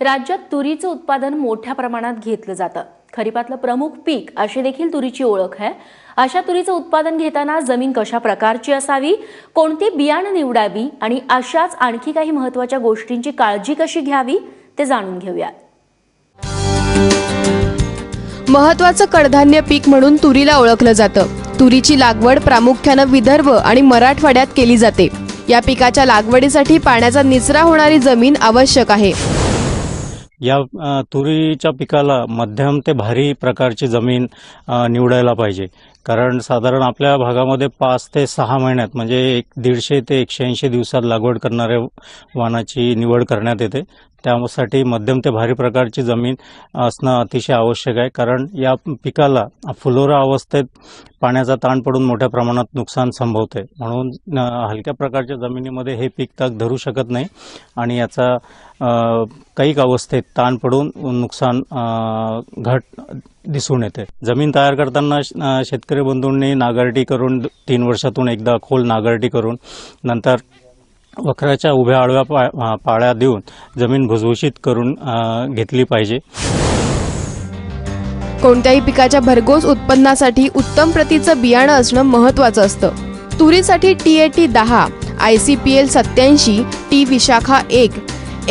राज्यात तुरीचं उत्पादन मोठ्या प्रमाणात घेतलं जातं. खरीपातलं प्रमुख पीक अशी देखील तुरीची ओळख आहे. अशा तुरीचं उत्पादन घेताना जमीन कशा प्रकारची असावी कोणती बियाणं निवडावी आणि अशाच आणखी काही महत्त्वाच्या गोष्टींची काळजी कशी घ्यावी ते जाणून घेऊया महत्वाचं कडधान्य पीक म्हणून तुरीला ओळखलं जातं. तुरीची लागवड प्रामुख्यानं विदर्भ आणि मराठवाड्यात केली जाते. या पिकाच्या लागवडीसाठी पाण्याचा निचरा होणारी जमीन आवश्यक आहे. या तुरीच्या पिकाला मध्यम ते भारी प्रकारची जमीन निवडायला पाहिजे. कारण साधारण आपल्या भागामध्ये पाच ते सहा महिन्यात म्हणजे एक दीडशे ते एकशे ऐंशी दिवसात लागवड करणाऱ्या वाणाची निवड करण्यात येते. त्यासाठी मध्यम ते भारी प्रकारची जमीन असणं अतिशय आवश्यक आहे. कारण या पिकाला फुलोरा अवस्थेत पाण्याचा ताण पडून मोठ्या प्रमाणात नुकसान संभवते. म्हणून हलक्या प्रकारच्या जमिनीमध्ये हे पीक तग धरू शकत नाही आणि याचा कैक अवस्थेत ताण पडून नुकसान घट दिसून येते. जमीन तयार करताना शेतकरी शेतकरी बंधूंनी नांगरटी करून तीन वर्षातून एकदा खोल नांगरटी करून नंतर वखराच्या उभ्या आडव्या पा पाळ्या देऊन जमीन भुसभुशीत करून घेतली पाहिजे. कोणत्याही पिकाच्या भरघोस उत्पन्नासाठी उत्तम प्रतीचं बियाणं असणं महत्वाचं असतं. तुरीसाठी टी ए टी दहा आय सी पी एल सत्याऐंशी टी विशाखा एक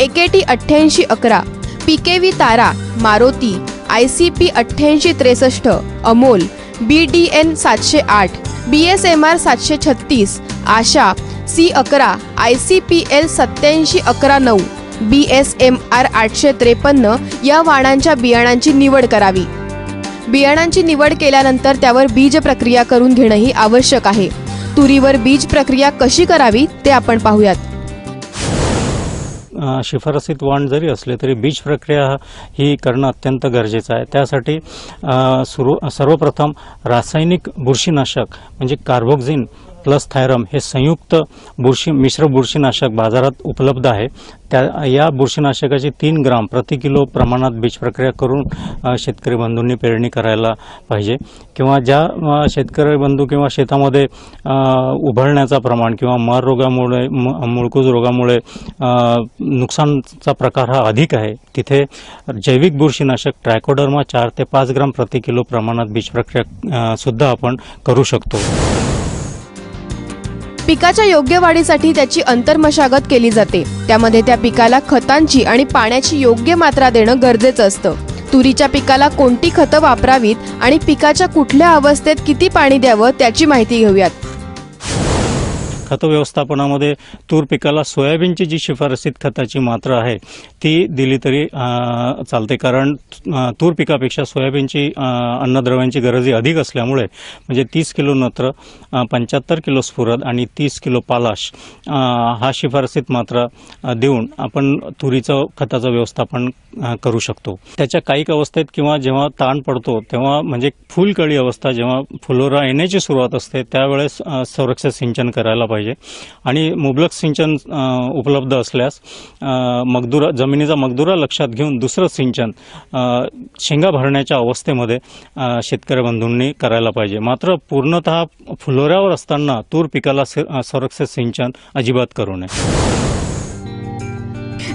एके टी अठ्ठ्याऐंशी अकरा P K V Tara Maruti I C P अठ्ठ्याऐंशी त्रेसष्ट अमोल बी डी एन सातशे आठ बी एस एम आर सातशे छत्तीस आशा सी अकरा आय सी पी एल सत्याऐंशी अकरा नऊ बी एस एम आर आठशे त्रेपन्न या वाणांच्या बियाणांची निवड करावी. बियाणांची निवड केल्यानंतर त्यावर बीज प्रक्रिया करून घेणंही आवश्यक आहे. तुरीवर बीज प्रक्रिया कशी करावी ते आपण पाहूयात. शिफारसीत वाण जरी असले तरी बीज प्रक्रिया ही करणं अत्यंत गरजेचं आहे. त्यासाठी सुरू सर्वप्रथम रासायनिक बुरशीनाशक म्हणजे कार्बोक्झिन प्लस थायरम हे संयुक्त बुरशी मिश्र बुरशीनाशक बाजारात उपलब्ध आहे. त्या या बुरशीनाशकाची तीन ग्राम प्रति किलो प्रमाणात बीज प्रक्रिया करून शेतकरी बंधूंनी पेरणी करायला पाहिजे. किंवा ज्या शेतकरी बंधू किंवा शेतामध्ये उभळण्याचा प्रमाण किंवा मर रोगामुळे म- मुळकूज रोगामुळे नुकसानचा प्रकार हा अधिक आहे तिथे जैविक बुरशीनाशक ट्रायकोडर्मा चार ते पाच ग्राम प्रति किलो प्रमाणात बीज प्रक्रिया सुद्धा आपण करू शकतो. पिकाच्या योग्य वाढीसाठी त्याची अंतर्मशागत केली जाते. त्यामध्ये त्या पिकाला खतांची आणि पाण्याची योग्य मात्रा देणं गरजेचं असतं. तुरीच्या पिकाला कोणती खतं वापरावीत आणि पिकाच्या कुठल्या अवस्थेत किती पाणी द्यावं त्याची माहिती घेऊयात. खत व्यवस्थापनामध्ये तूर पिकाला सोयाबीनची जी शिफारसीत खताची मात्रा आहे ती दिली तरी चालते. कारण तूर पिकापेक्षा सोयाबीनची अन्नद्रव्यांची गरज ही अधिक असल्यामुळे म्हणजे तीस किलो नत्र पंच्याहत्तर किलो स्फुरद आणि तीस किलो पालाश हा शिफारसीत मात्रा देऊन आपण तुरीचं खताचं व्यवस्थापन करू शकतो. त्याच्या काहीक अवस्थेत किंवा जेव्हा ताण पडतो तेव्हा म्हणजे फुलकळी अवस्था जेव्हा फुलोरा येण्याची सुरुवात असते त्यावेळेस संरक्षित सिंचन करायला पाहिजे. आणि मुबलक सिंचन उपलब्ध असल्यास मगदुरा जमिनीचा मगदुरा लक्षात घेऊन दुसरं सिंचन शेंगा भरण्याच्या अवस्थेमध्ये शेतकरी बंधूंनी करायला पाहिजे. मात्र पूर्णतः फुलोऱ्यावर असताना तूर पिकाला संरक्षित सिंचन अजिबात करू नये.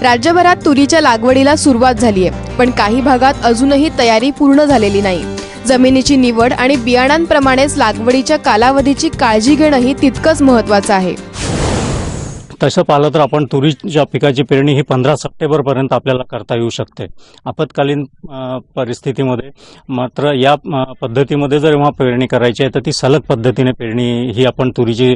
राज्यभरात तुरीच्या लागवडीला सुरुवात झालीय पण काही भागात अजूनही तयारी पूर्ण झालेली नाही. जमिनीची निवड आणि बियाणांप्रमाणेच लागवडीच्या कालावधीची काळजी घेणंही तितकंच महत्वाचं आहे. तसं पाहिलं तर आपण तुरीच्या पिकाची पेरणी ही पंधरा सप्टेंबरपर्यंत आपल्याला करता येऊ शकते. आपत्कालीन परिस्थितीमध्ये मात्र या पद्धतीमध्ये जर जेव्हा पेरणी करायची आहे तर ती सलग पद्धतीने पेरणी ही आपण तुरीची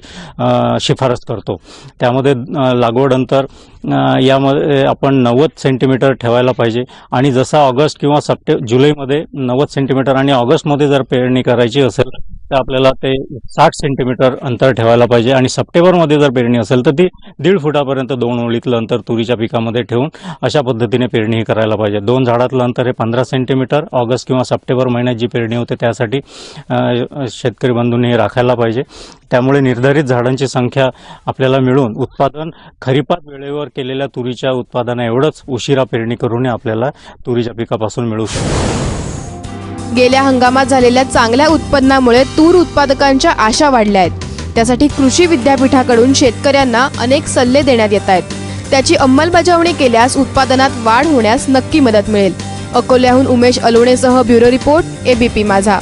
शिफारस करतो. त्यामध्ये लागवडनंतर यामध्ये आपण नव्वद सेंटीमीटर ठेवायला पाहिजे. आणि जसा ऑगस्ट किंवा सप्टे जुलैमध्ये नव्वद सेंटीमीटर आणि ऑगस्टमध्ये जर पेरणी करायची असेल तर आपल्याला ते साठ सेंटीमीटर अंतर ठेवायला पाहिजे. आणि सप्टेंबरमध्ये जर पेरणी असेल तर ती दीड फुटापर्यंत दोन ओळीतलं अंतर तुरीच्या पिकामध्ये ठेवून अशा पद्धतीने पेरणी करायला पाहिजे. दोन झाडातलं अंतर हे पंधरा सेंटीमीटर ऑगस्ट किंवा सप्टेंबर महिन्यात जी पेरणी होते त्यासाठी शेतकरी बंधूंनी हे राखायला पाहिजे. त्यामुळे निर्धारित झाडांची संख्या आपल्याला मिळून उत्पादन खरीपात वेळेवर केलेल्या तुरीच्या उत्पादना एवढंच उशिरा पेरणी करून आपल्याला तुरीच्या पिकापासून मिळू शकतो. गेल्या हंगामात झालेल्या चांगल्या उत्पन्नामुळे तूर उत्पादकांच्या आशा वाढल्या आहेत. त्यासाठी कृषी विद्यापीठाकडून शेतकऱ्यांना अनेक सल्ले देण्यात येत आहेत. त्याची अंमलबजावणी केल्यास उत्पादनात वाढ होण्यास नक्की मदत मिळेल. अकोल्याहून उमेश अलोणेसह ब्युरो रिपोर्ट एबीपी माझा.